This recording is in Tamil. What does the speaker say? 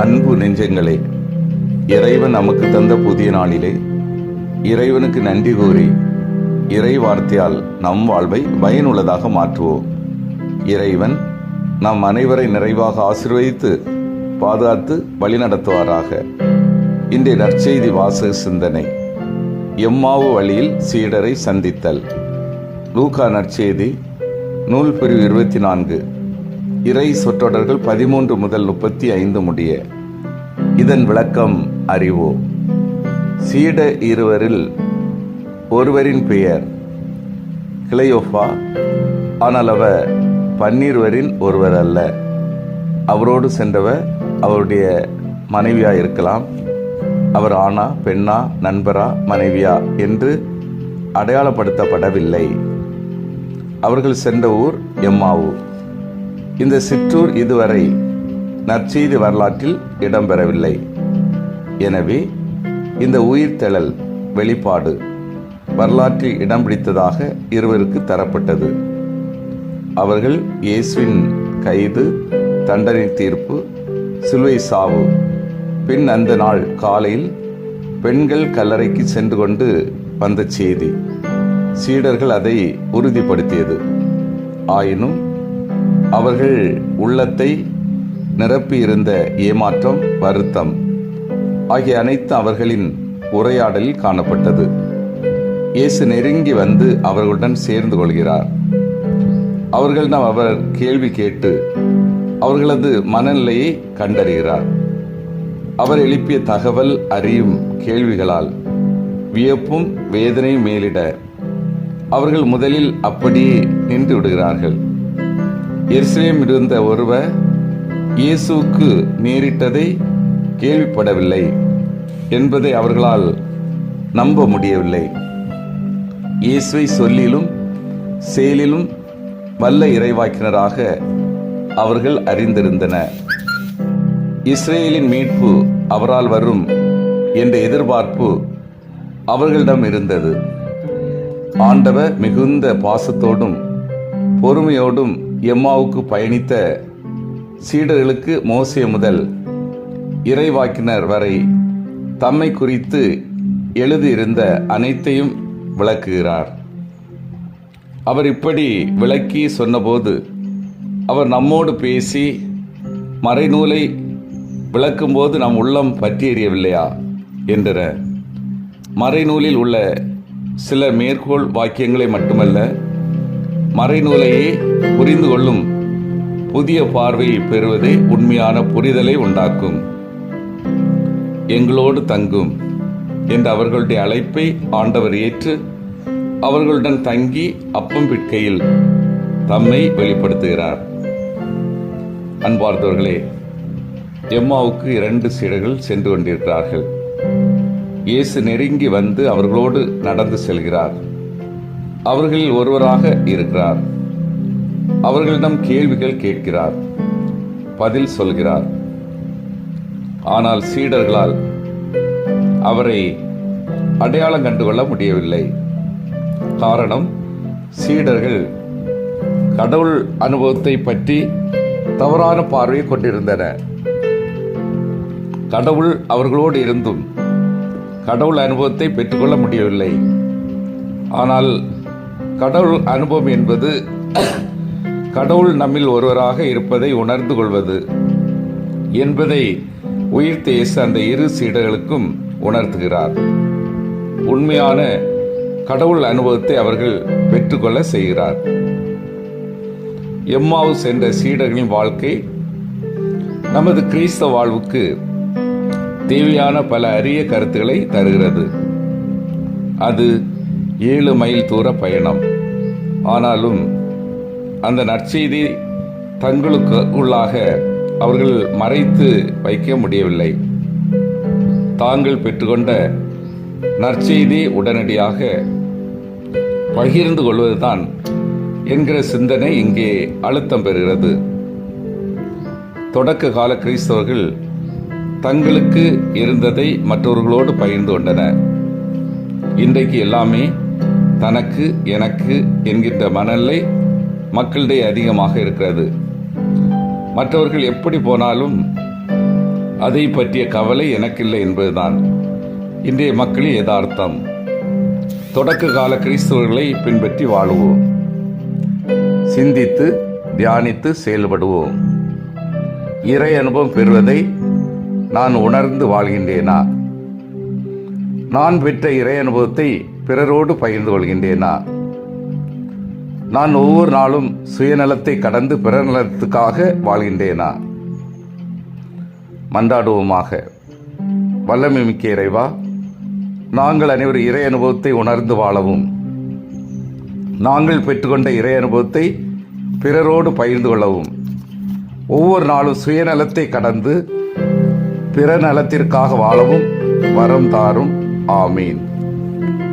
அன்பு நெஞ்சங்களே இறைவன் நமக்கு தந்த புதிய நாளிலே இறைவனுக்கு நன்றி கூறி இறை வார்த்தையால் நம் வாழ்வை பயனுள்ளதாக மாற்றுவோம். இறைவன் நம் அனைவரை நிறைவாக ஆசிர்வதித்து பாதுகாத்து வழிநடத்துவாராக. இன்றைய நற்செய்தி வாசக சிந்தனை எம்மாவு வழியில் சீடரை சந்தித்தல். லூகா நற்செய்தி நூல் பிரிவு இருபத்தி நான்கு. இறை சொற்றொடர்கள் பதிமூன்று முதல் முப்பத்தி ஐந்து முடிய. இதன் விளக்கம் அறிவோம். சீட இருவரில் ஒருவரின் பெயர் கிளையோஃபா. ஆனால் அவர் பன்னிருவரின் ஒருவர் அல்ல. அவரோடு சென்றவர் அவருடைய மனைவியா இருக்கலாம். அவர் ஆணா பெண்ணா நண்பரா மனைவியா என்று அடையாளப்படுத்தப்படவில்லை. அவர்கள் சென்ற ஊர் எம்மாவூர். இந்த சிற்றூர் இதுவரை நற்செய்தி வரலாற்றில் இடம்பெறவில்லை. எனவே இந்த உயிர்த்தெழல் வெளிப்பாடு வரலாற்றில் இடம் பிடித்ததாக இருவருக்கு தரப்பட்டது. அவர்கள் இயேசுவின் கைது தண்டனை தீர்ப்பு சிலுவை சாவு பின் அந்த நாள் காலையில் பெண்கள் கல்லறைக்கு சென்று கொண்டு வந்த செய்தி. சீடர்கள் அதை உறுதிப்படுத்தியது. ஆயினும் அவர்கள் உள்ளத்தை நிரப்பியிருந்த ஏமாற்றம் வருத்தம் ஆகிய அனைத்து அவர்களின் உரையாடலில் காணப்பட்டது. இயேசு நெருங்கி வந்து அவர்களுடன் சேர்ந்து கொள்கிறார். அவர்களிடம் அவர் கேள்வி கேட்டு அவர்களது மனநிலையை கண்டறிகிறார். அவர் எழுப்பிய தகவல் அறியும் கேள்விகளால் வியப்பும் வேதனையும் மேலிட அவர்கள் முதலில் அப்படியே நின்று விடுகிறார்கள். எருசலேம் இருந்த ஒருவர் இயேசுவுக்கு நேரிட்டதை கேள்விப்படவில்லை என்பதை அவர்களால் நம்ப முடியவில்லை. இயேசுவை சொல்லிலும் செயலிலும் வல்ல இறைவாக்கினராக அவர்கள் அறிந்திருந்தனர் இஸ்ரேலின் மீட்பு அவரால் வரும் என்ற எதிர்பார்ப்பு அவர்களிடம் இருந்தது. ஆண்டவர் மிகுந்த பாசத்தோடும் பொறுமையோடும் எம்மாவுக்கு பயணித்த சீடர்களுக்கு மோசே முதல் இறைவாக்கினர் வரை தம்மை குறித்து எழுதியிருந்த அனைத்தையும் விளக்குகிறார். அவர் இப்படி விளக்கி சொன்னபோது அவர் நம்மோடு பேசி மறைநூலை விளக்கும்போது நம் உள்ளம் பற்றி எறியவில்லையா என்கிற மறைநூலில் உள்ள சில மேற்கோள் வாக்கியங்களை மட்டுமல்ல மறைநூலையே புரிந்து கொள்ளும் புதிய பார்வையை பெறுவதே உண்மையான புரிதலை உண்டாக்கும். எங்களோடு தங்கும் என்ற அவர்களுடைய அழைப்பை ஆண்டவர் ஏற்று அவர்களுடன் தங்கி அப்பம் பிட்கையில் தம்மை வெளிப்படுத்துகிறார். அன்பார்ந்தவர்களே எம்மாவுக்கு இரண்டு சீடர்கள் சென்று கொண்டிருக்கிறார்கள். இயேசு நெருங்கி வந்து அவர்களோடு நடந்து செல்கிறார். அவர்களில் ஒருவராக இருக்கிறார். அவர்களிடம் கேள்விகள் கேட்கிறார். பதில் சொல்கிறார். ஆனால் சீடர்களால் அவரை அடையாளம் கண்டுகொள்ள முடியவில்லை. காரணம் சீடர்கள் கடவுள் அனுபவத்தை பற்றி தவறான பார்வையை கொண்டிருந்தனர் கடவுள் அவர்களோடு இருந்தும் கடவுள் அனுபவத்தை பெற்றுக்கொள்ள முடியவில்லை. ஆனால் கடவுள் அனுபவம் என்பது கடவுள் நம்மில் ஒருவராக இருப்பதை உணர்ந்து கொள்வது என்பதை உயிர்த்த இயேசு அந்த இரு சீடர்களுக்கும் உணர்த்துகிறார். உண்மையான கடவுள் அனுபவத்தை அவர்கள் பெற்றுக்கொள்ள செய்கிறார். எம்மாவு சென்ற சீடர்களின் வாழ்க்கை நமது கிறிஸ்தவ வாழ்வுக்கு தேவையான பல அரிய கருத்துக்களை தருகிறது. அது ஏழு மைல் தூர பயணம். ஆனாலும் அந்த நற்செய்தி தங்களுக்கு உள்ளாக அவர்கள் மறைத்து வைக்க முடியவில்லை. தாங்கள் பெற்றுக்கொண்ட நற்செய்தி உடனடியாக பகிர்ந்து கொள்வதுதான் என்கிற சிந்தனை இங்கே அழுத்தம் பெறுகிறது. தொடக்க கால கிறிஸ்தவர்கள் தங்களுக்கு இருந்ததை மற்றவர்களோடு பகிர்ந்து கொண்டனர். இன்றைக்கு எல்லாமே தனக்கு எனக்கு என்கின்ற மனநிலை மக்களிடையே அதிகமாக இருக்கிறது. மற்றவர்கள் எப்படி போனாலும் அதை பற்றிய கவலை எனக்கில்லை என்பதுதான். இன்றைய மக்களின் யதார்த்தம். தொடக்க கால கிறிஸ்தவர்களை பின்பற்றி வாழுவோம். சிந்தித்து தியானித்து செயல்படுவோம். இறை அனுபவம் பெறுவதை நான் உணர்ந்து வாழ்கின்றேனா? நான் பெற்ற இறை அனுபவத்தை பிறரோடு பகிர்ந்து கொள்கின்றேனா? நான் ஒவ்வொரு நாளும் சுயநலத்தை கடந்து பிறர் நலத்துக்காக வாழ்கின்றேனா? மன்றாடுவோமாக. வல்லமை மிக்க இறைவா நாங்கள் அனைவரும் இறை அனுபவத்தை உணர்ந்து வாழவும். நாங்கள் பெற்றுக்கொண்ட இறை அனுபவத்தை பிறரோடு பகிர்ந்து கொள்ளவும். ஒவ்வொரு நாளும் சுயநலத்தை கடந்து பிற நலத்திற்காக வாழவும் வரம் தாரும். ஆமீன்.